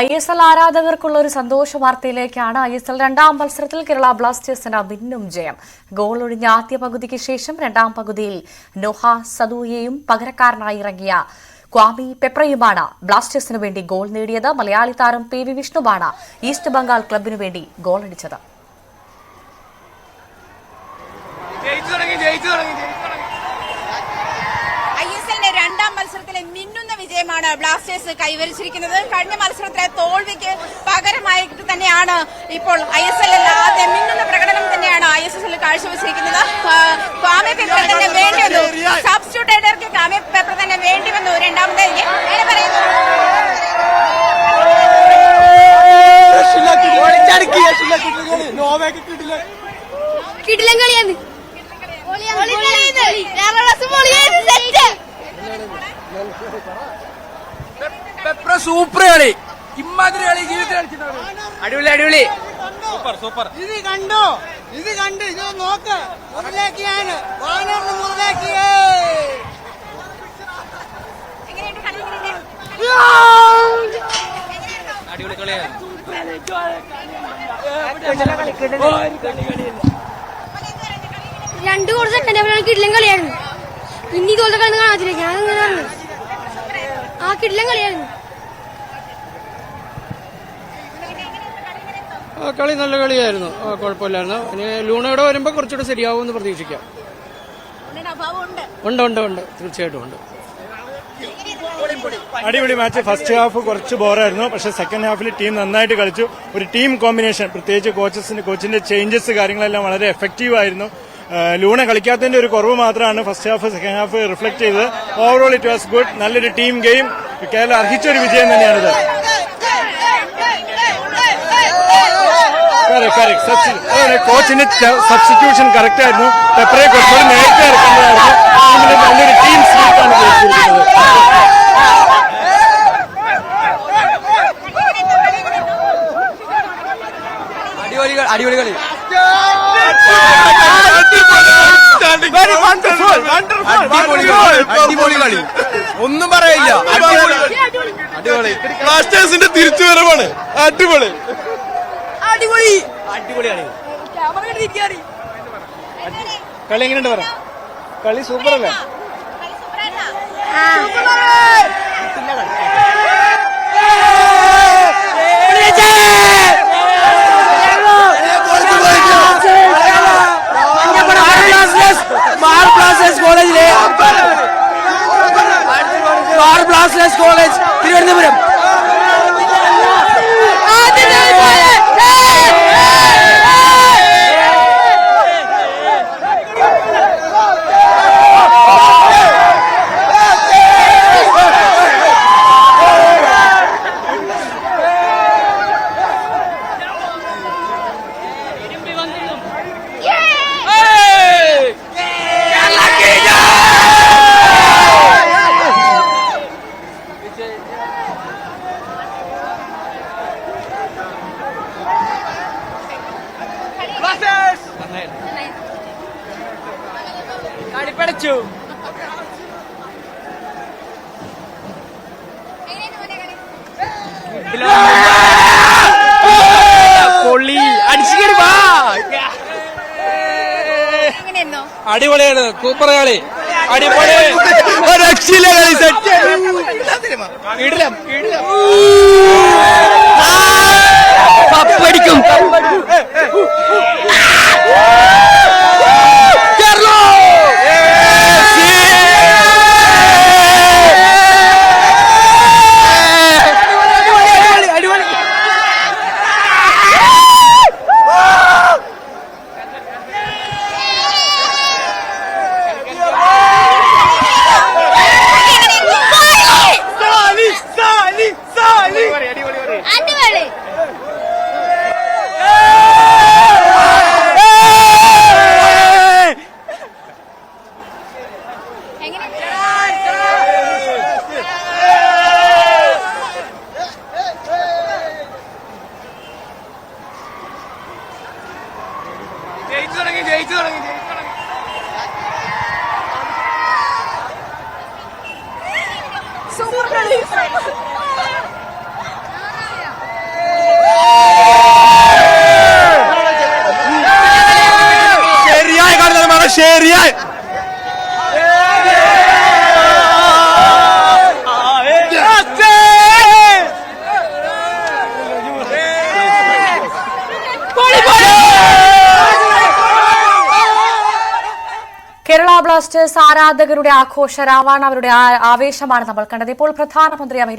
I S L ആരാധകർക്കുള്ള ഒരു സന്തോഷ വാർത്തയിലേക്കാണ് I S L രണ്ടാം മത്സരത്തിൽ കേരള ബ്ലാസ്റ്റേഴ്സിന് മിന്നും ജയം. ഗോൾ ഒഴിഞ്ഞ ആദ്യ പകുതിക്ക് ശേഷം രണ്ടാം പകുതിയിൽ നൊഹ സദൂയെയും പകരക്കാരനായി ഇറങ്ങിയ ക്വാമി പെപ്രയുമാണ് ബ്ലാസ്റ്റേഴ്സിനു വേണ്ടി ഗോൾ നേടിയത്. മലയാളി താരം പി വി വിഷ്ണുവാണ് ഈസ്റ്റ് ബംഗാൾ ക്ലബിനു വേണ്ടി ജയിച്ചു തുടങ്ങി ജയിച്ചു തുടങ്ങി ജയിച്ചു തുടങ്ങി രണ്ടാം മത്സരത്തിലെ മിന്നുന്ന വിജയമാണ് ബ്ലാസ്റ്റേഴ്സ് കൈവരിച്ചിരിക്കുന്നത്. കഴിഞ്ഞ മത്സരത്തിലെ തോൽവിക്ക് പകരമായിട്ട് തന്നെയാണ് ഇപ്പോൾ ഐ എസ് എല്ലിൽ ആദ്യ മിന്നുന്ന പ്രകടനം തന്നെയാണ് ഐ എസ് എസ് എല്ലിൽ കാഴ്ചവെച്ചിരിക്കുന്നത്. ആ, പേപ്പർ തന്നെ വേണ്ടി വന്നു സബ്സ്റ്റിറ്റ്യൂട്ട് റൈഡർക്ക് കാമെ പേപ്പർ തന്നെ വേണ്ടി വന്നു രണ്ടാമത്തെ കിടിലൻ. കളിയാണ്. പെപ്ര സൂപ്പർ കളി. ഇമ്മാതിരി കളി ജീവിതത്തിൽ കളിച്ചിട്ടുണ്ട് അടിപൊളി അടിപൊളി. Super super. ഇത് കണ്ടോ? ഇത് കണ്ട് ഇത് നോക്ക്. മുതലാക്കിയാണ്. വാനറിന് മുതലാക്കിയേ? അടിപൊളി കളിയാണ്. രണ്ട് ഗോൾ സെക്കൻഡ് കളിയായിരുന്നു. ഇനി ഇതുപോലത്തെ കളി കാണാത്തില്ല. ഞാൻ ആ കിടിലൻ കളിയായിരുന്നു ആ, കളി നല്ല കളിയായിരുന്നു. ആ, കുഴപ്പമില്ലായിരുന്നു. ഇനി ലൂണയുടെ വരുമ്പോൾ കുറച്ചുകൂടെ ശരിയാവും എന്ന് പ്രതീക്ഷിക്കാം. ഉണ്ട്. ഉണ്ട് ഉണ്ട് തീർച്ചയായിട്ടും ഉണ്ട്. അടിപൊളി മാച്ച് ഫസ്റ്റ് ഹാഫ് കുറച്ച് ബോറായിരുന്നു. പക്ഷെ സെക്കൻഡ് ഹാഫിൽ ടീം നന്നായിട്ട് കളിച്ചു. ഒരു ടീം കോമ്പിനേഷൻ പ്രത്യേകിച്ച് കോച്ചസിന്റെ കോച്ചിന്റെ ചേഞ്ചസ് കാര്യങ്ങളെല്ലാം വളരെ എഫക്റ്റീവ് ആയിരുന്നു. ലൂണ കളിക്കാത്തതിന്റെ ഒരു കുറവ് മാത്രമാണ് first half second half reflect ചെയ്തത്. ഓവറോൾ ഇറ്റ് വാസ് ഗുഡ് നല്ലൊരു ടീം ഗെയിം കേരളം അർഹിച്ച ഒരു വിജയം തന്നെയാണിത്. കോച്ചിന്റെ സബ്സ്റ്റിറ്റ്യൂഷൻ കറക്റ്റ് ആയിരുന്നു. പെപ്പറെ കുറച്ചുകൂടി നേരത്തെ ഇറക്കേണ്ടതായിരുന്നു നല്ലൊരു ടീം സ്പിരിറ്റാണ് ജയിച്ചിരിക്കുന്നത്. അടിപൊളി അടിപൊളി കളി. അടിപൊളി കളി. ഒന്നും പറയില്ല. അടിപൊളി. അടിപൊളി ബ്ലാസ്റ്റേഴ്സിന്റെ തിരിച്ചുവരവാണ്. അടിപൊളി. അടിപൊളി. അടിപൊളി കളി. കളി എങ്ങനെയുണ്ട് പറ? കളി സൂപ്പർ അല്ലേ കളി സൂപ്പറായിട്ടാ മാർ ബ്ലാസ്റ്റേഴ്സ് കോളേജിലെ ബ്ലാസ്റ്റേഴ്സ് കോളേജ് തിരുവനന്തപുരം. കടിപ്പടച്ചു. പൊള്ളി അടിച്ചു കയറി വാ. എങ്ങനെയായിരുന്നു അടിപൊളിയാണ്. സൂപ്പർ കളി. അടിപൊളി. രക്ഷയില്ല കളി. സെറ്റ്. ഇടലം കപ്പടിക്കും ജയിച്ചു തുടങ്ങി ജയിച്ചു തുടങ്ങി ജയിച്ചു തുടങ്ങി. സൂപ്പർ കളി ശരിയായി. കേരള ബ്ലാസ്റ്റേഴ്സ് ആരാധകരുടെ ആഘോഷരാവാണ് അവരുടെ ആവേശമാണ് നമ്മൾ കണ്ടത്. ഇപ്പോൾ പ്രധാനമന്ത്രി